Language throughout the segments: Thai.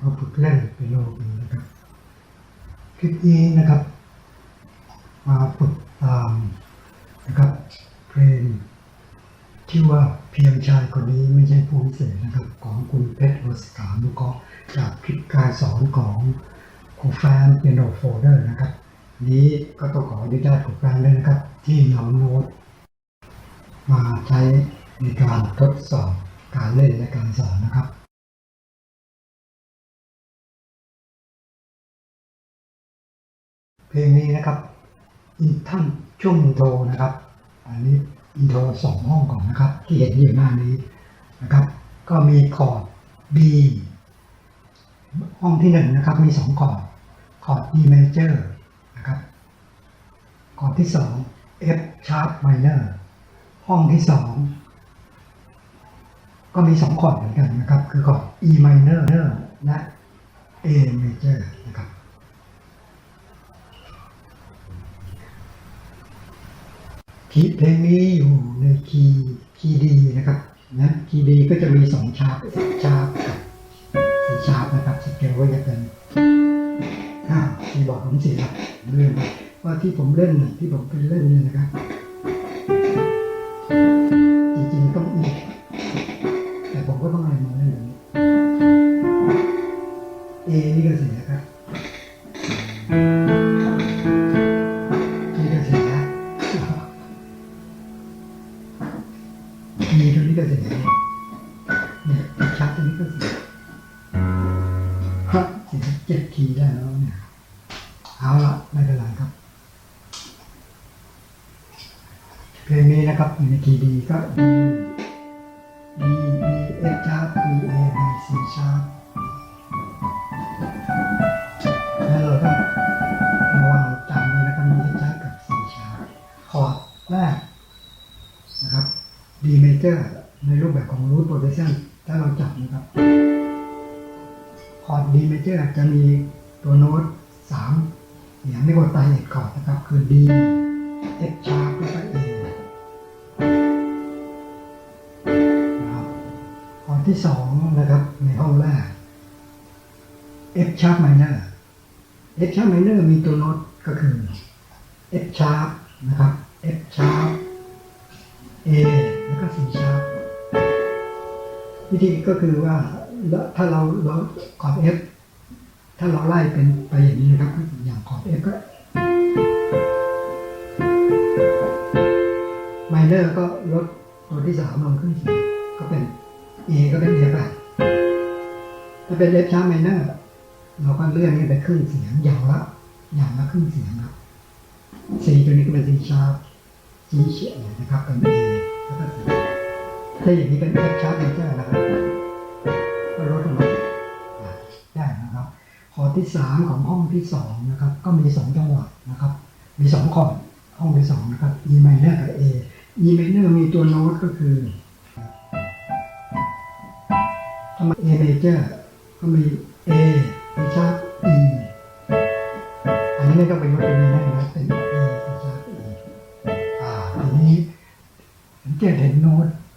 มาฝึกเล่นเปียโนกันนะครับ คลิปนี้นะครับ มาฝึกตามนะครับเพลงที่ว่าเพียงชายคนนี้ไม่ใช่ผู้พิเศษนะครับ ของคุณเพชรวสกานุเคราะห์จากคลิปการสอนของครูแฟนเปียโนโฟลเดอร์นะครับ นี้ก็ต้องขออนุญาตครูแฟนด้วยนะครับ ที่นำโน้ตมาใช้ในการทดสอบการเล่นและการสอนนะครับ ลงนี้นะครับอินท่านช่วงอินโทรนะครับ อันนี้อินโทรสองห้องก่อนนะครับ ที่เห็นอยู่หน้านี้นะครับ ก็มีคอร์ด B ห้องที่หนึ่งนะครับ มีสองคอร์ดคอร์ด E major นะครับคอร์ดที่สอง F sharp minor ห้องที่สองก็มีสองคอร์ดเหมือนกันนะครับ คือคอร์ด E minor และ A major นะครับ คีย์เพลงนี้อยู่ในคีย์คีย์ดีนะครับนะคีย์ดีก็จะมีสองชาร์ปชาร์ปกับสี่ชาร์ปนะครับสเกลก็จะเป็นห้าคีย์บอร์ดผมเสียผมลืมไปว่าที่ผมเล่นน่ะที่ผมเป็นเล่นเนี่ยนะครับ จริงๆต้องอีก แต่ผมก็ต้องอะไรมาเล่นอย่างนี้เอนี่ก็เสียครับ นี้ก็เสียเนี่ยชัดตัวนี้ก็เสียฮะเสียเจ็ดคีย์ได้แล้วเนี่ยเอาละไม่เป็นไรครับ เพลงนี้นะครับอยู่ในคีย์ดีก็ D D E F sharp E A B C sharp แล้วเราก็ระวังจำไว้นะครับมี F sharp กับ C sharp คอร์ดแรกนะครับ D major ในรูปแบบของ root progression ถ้าเราจับนะครับคอร์ด D major จะมีตัวโน้ตสามเสียงเรียกว่าไตเอกคอร์ดนะครับ คือ D F sharp แล้วก็ A นะครับคอร์ดที่สองนะครับ ในห้องแรก F sharp minor F sharp minor มีตัวโน้ตก็คือ F sharp นะครับ F sharp A แล้วก็ C sharp วิธีก็คือว่าถ้าเราเราคอร์ด F ถ้าเราไล่เป็นไปอย่างนี้นะครับ อย่างคอร์ด F ก็ minor ก็ลดตัวที่สามลงครึ่งเสียงก็เป็น A ก็เป็น F อะถ้าเป็น F sharp minor เราก็เลื่อนนี่เป็นครึ่งเสียงอย่างละ อย่างละครึ่งเสียงครับ C ตัวนี้ก็เป็น C sharp ชี้เฉียงนะครับเป็น A แล้วก็ ถ้าอย่างนี้เป็น F sharp major นะครับก็ลดลงมาได้นะครับคอที่สามของห้องที่สองนะครับ ก็มีสองจังหวะนะครับ มีสองคอร์ดห้องที่สองนะครับ E minor กับ A E minor มีตัวโน้ตก็คือถ้ามา A major ก็มี A A sharp E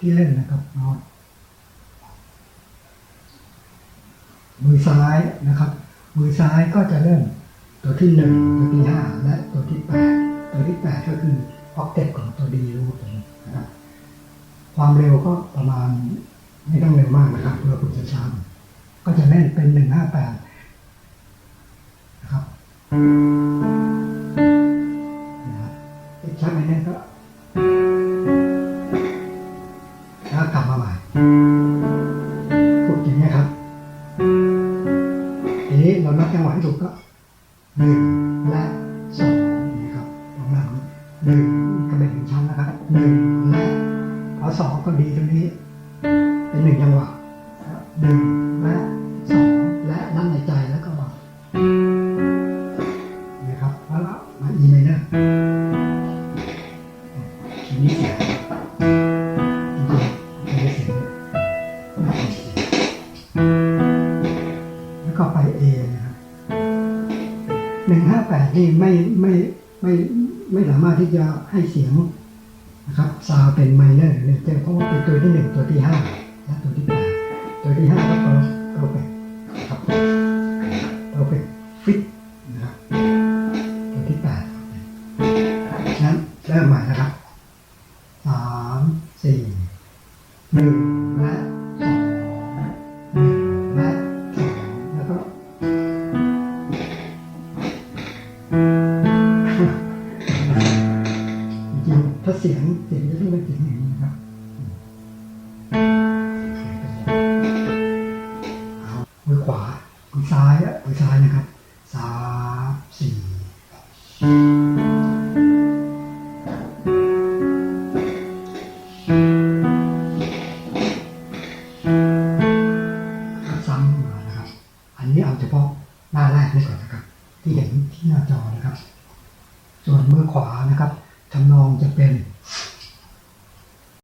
ที่เล่นนะครับน้ตมือซ้ายนะครับ มือซ้ายก็จะเล่น ตัวที่หนึ่งตัวที่ห้าและตัวที่แปดตัวที่แปดก็คือออกเต็ปของตัวดีรูปนะครับ ความเร็วก็ประมาณไม่ต้องเร็วมากนะครับเพื่อคุณจะช้าๆก็จะเล่นเป็นหนึ่งห้าแปดนะครับนะครับชั้นหนึงเนี่ยก็ นี้เรานับจังหวะให้ถูกก็หนึ่งและสองนะครับประมาณนี้หนึ่งก็เป็นหนึ่งชั้นนะครับหนึ่งและพอสองก็ดีตรงนี้ เป็นหนึ่งจังหวะหนึ่งและสองและนั่นในใจแล้วก็มานะครับแล้วมาอีเมเนอร์ทีนี้เสีย งห้าแปดนี่ไม่ไม่ไม่ไม่สามารถที่จะให้เสียงนะครับซาวเป็นไมเนอร์เนี่ยเพราะว่าเป็นตัวที่หนึ่งตัวที่ห้าและตัวที่แปดตัวที่ห้าก็เพอราเพอร์เฟกครับเราเปกฟิตนะครับตัวที่แปดฉะนั้นเริ่มใหม่นะครับสามสี่หนึ่งาเสียงเสียงจะเรียกว่าเสียงอย่างนี้ครับมือขวามือซ้ายอะมือซ้ายนะครับสามสี่ซ้ำนะครับ อันนี้เอาเฉพาะหน้าแรกนี่ก่อนนะครับ ที่เห็นที่หน้าจอนะครับ ส่วนมือขวานะครับ